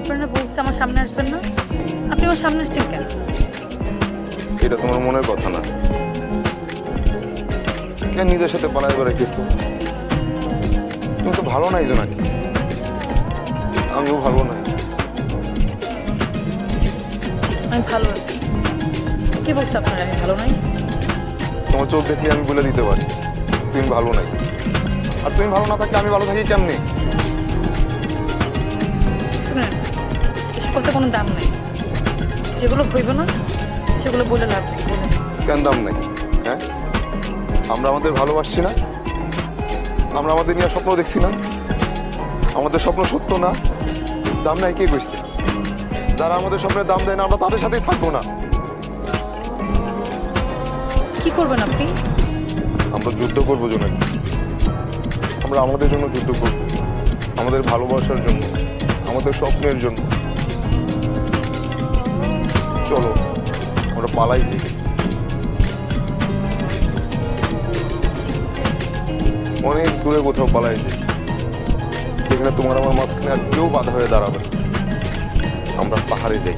আপনারা বলছে আমার সামনে আসবেন না? আপনি আমার সামনে আসছেন কেন? এটা তোমার মনের কথা না। কেন নিজের সাথে পালাই করে কিছু? তুমি তো ভালো নাই নাকি আমিও ভালো নাই। আমি ভালো আছি। কি বলছে আপনারা আমি ভালো নাই? তোমার চোখ দেখলে আমি বলে দিতে পারি তুমি ভালো নাই। আর তুমি ভালো না থাকলে আমি ভালো থাকি কেমনি? কথা কোনো দাম নাই। যেগুলো হইব না সেগুলো বলে লাভ বলে। কেন দাম নাই? হ্যাঁ? আমরা আমাদের ভালোবাসছি না। আমরা আমাদের নিয়ে স্বপ্ন দেখছি না। আমাদের স্বপ্ন সত্য না। দাম নাই কে কইছে যারা আমাদের স্বপ্নের দাম দেয় না আমরা তাদের সাথেই থাকব না। কি করবেন আপনি? আমরা যুদ্ধ করব জোনাকি আমরা আমাদের জন্য যুদ্ধ করব। আমাদের ভালোবাসার জন্য আমাদের স্বপ্নের জন্য। চলো, আমরা পালাই যাই। অনেক দূরে কোথাও পালাই যাই। যেখানে তোমার আমার মাঝখানে আর কেউ বাধা হয়ে দাঁড়াবে আমরা পাহাড়ে যাই।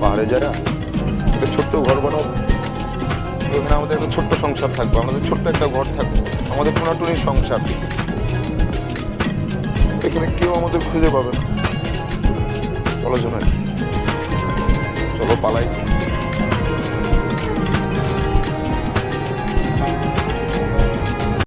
পাহাড়ে যারা একটা ছোট্ট ঘর বানাবো ওখানে আমাদের একটা ছোট্ট সংসার থাকবে, আমাদের ছোট্ট একটা ঘর থাকবে। আমাদের টোনাটুনির সংসার। এখানে কেউ আমাদের খুঁজে পাবে না। চলো জোনাকি চলো পালাই